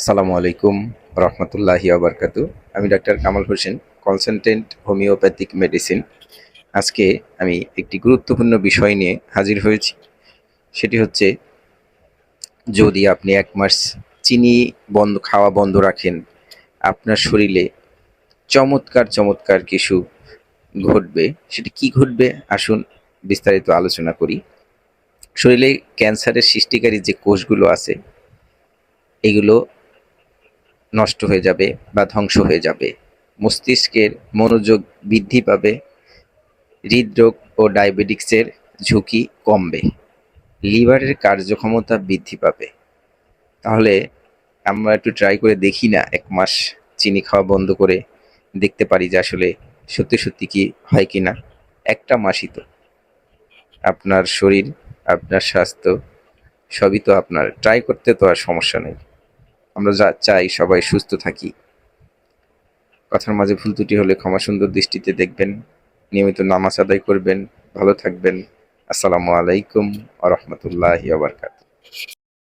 আসসালামু আলাইকুম রহমতুল্লাহি আবরকাতু আমি doctor Kamal Hossain consultant homeopathic medicine আজকে আমি একটি গুরুত্বপূর্ণ বিষয় নিয়ে হাজির হয়েছি। সেটি হচ্ছে, যদি আপনি এক মাস চিনি বন্ধ, খাওয়া বন্ধ রাখেন, আপনার শরীরে চমৎকার চমৎকার কিছু ঘটবে। সেটি কি ঘটবে? আসুন বিস্তারিত আলোচনা করি। শরীরে ক্যান্সারের সৃষ্টিকারী যে কোষগুলো আছে, এগুলো নষ্ট হয়ে যাবে বা ধ্বংস হয়ে যাবে। মস্তিষ্কের মনোযোগ বৃদ্ধি পাবে, হৃদরোগ ও ডায়াবেটিক্সের ঝুঁকি কমবে, লিভারের কার্যক্ষমতা বৃদ্ধি পাবে। তাহলে আমরা একটু ট্রাই করে দেখি না, এক মাস চিনি খাওয়া বন্ধ করে দেখতে পারি যে আসলে সত্যি সত্যি কি হয় কি না। একটা মাসই তো। আপনার শরীর, আপনার স্বাস্থ্য, সবই তো আপনার। ট্রাই করতে তো আর সমস্যা নেই। আমরা যা চাই সবাই সুস্থ থাকি। কথার মাঝে ভুল ত্রুটি হলে ক্ষমা সুন্দর দৃষ্টিতে দেখবেন, নিয়মিত নামাজ আদায় করবেন, ভালো থাকবেন। আসসালামু আলাইকুম আ রহমতুল্লাহ